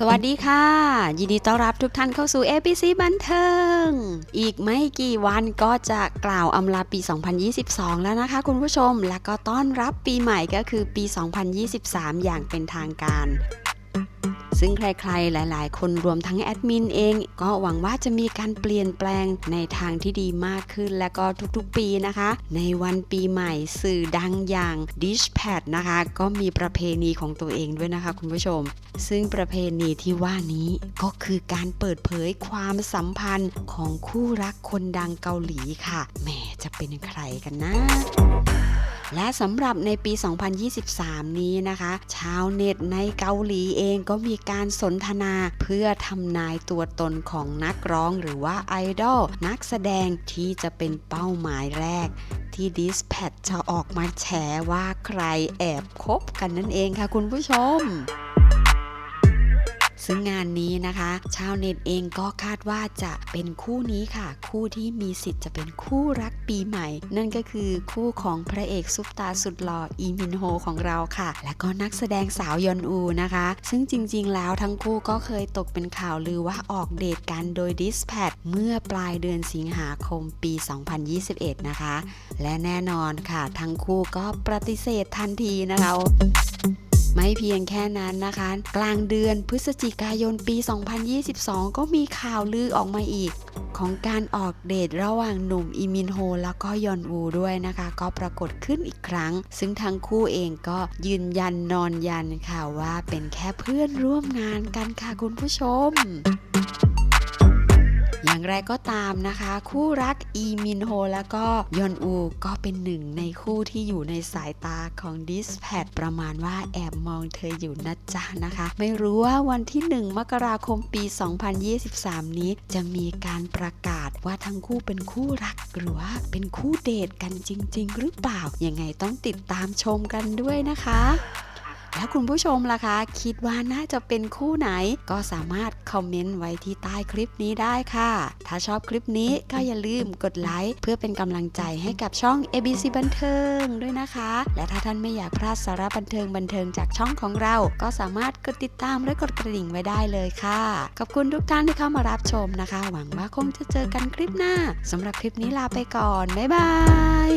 สวัสดีค่ะ ยินดีต้อนรับทุกท่านเข้าสู่ ABC บันเทิง อีกไม่กี่วันก็จะกล่าวอำลาปี 2022 แล้วนะคะคุณผู้ชม และก็ต้อนรับปีใหม่ก็คือปี 2023 อย่างเป็นทางการ ซึ่งใครๆ หลายๆ คนรวมทั้งแอดมินเอง ก็หวังว่าจะมีการเปลี่ยนแปลงในทางที่ดีมากขึ้น และก็ทุกๆ ปีนะคะ ในวันปีใหม่สื่อดังอย่าง Dishpad นะคะ ก็มีประเพณีของตัวเองด้วยนะคะคุณผู้ชม ซึ่งประเพณีที่ว่านี้ก็คือการเปิดเผยความสัมพันธ์ของคู่รักคนดังเกาหลีค่ะแหมจะเป็นใครกันนะ และสำหรับในปี 2023 นี้นะคะ ชาวเน็ตในเกาหลีเองก็มีการสนทนาเพื่อทำนายตัวตนของนักร้องหรือว่าไอดอลนักแสดงที่จะเป็นเป้าหมายแรกที่ดิสแพดจะออกมาแฉว่าใครแอบคบกันนั่นเองค่ะคุณผู้ชม ซึ่งงานนี้นะคะ ชาวเน็ตเองก็คาดว่าจะเป็นคู่นี้ค่ะ คู่ที่มีสิทธิ์จะเป็นคู่รักปีใหม่ นั่นก็คือคู่ของพระเอกซุปตาสุดหล่ออีมินโฮของเราค่ะ และก็นักแสดงสาวยอนอูนะคะ ซึ่งจริงๆ แล้วทั้งคู่ก็เคยตกเป็นข่าวลือว่าออกเดทกันโดยดิสแพดเมื่อปลายเดือนสิงหาคมปี 2021 นะคะ และแน่นอนค่ะ ทั้งคู่ก็ปฏิเสธทันทีนะคะ ไม่เพียงแค่นั้นนะคะ กลางเดือนพฤศจิกายนปี 2022 ก็มีข่าวลือออกมาอีก ของการออกเดทระหว่างหนุ่มอิมินโฮแล้วก็ยอนวูด้วยนะคะ ก็ปรากฏขึ้นอีกครั้ง ซึ่งทั้งคู่เองก็ยืนยันนอนยันค่ะว่าเป็นแค่เพื่อนร่วมงานกันค่ะคุณผู้ชม อย่างไรก็ตามนะคะ คู่รักอีมินโฮแล้วก็ยอนอูก็เป็นหนึ่งในคู่ที่อยู่ในสายตาของดิสแพดประมาณว่าแอบมองเธออยู่นะจ๊ะนะคะ ไม่รู้ว่าวันที่ 1 มกราคมปี 2023 นี้จะมีการประกาศว่าทั้งคู่เป็นคู่รักหรือว่าเป็นคู่เดทกันจริง ๆ หรือเปล่ายังไงต้องติดตามชมกันด้วยนะคะ แล้วคุณผู้ชมล่ะคะ คิดว่าน่าจะเป็นคู่ไหน ก็สามารถคอมเมนต์ไว้ที่ใต้คลิปนี้ได้ค่ะ ถ้าชอบคลิปนี้ก็อย่าลืมกดไลค์เพื่อเป็นกำลังใจให้กับช่อง ABC บันเทิงด้วยนะคะ และถ้าท่านไม่อยากพลาดสาระบันเทิงบันเทิงจากช่องของเรา ก็สามารถกดติดตามและกดกระดิ่งไว้ได้เลยค่ะ ขอบคุณทุกท่านที่เข้ามารับชมนะคะ หวังว่าคงจะเจอกันคลิปหน้าสำหรับคลิปนี้ลาไปก่อน บ๊ายบาย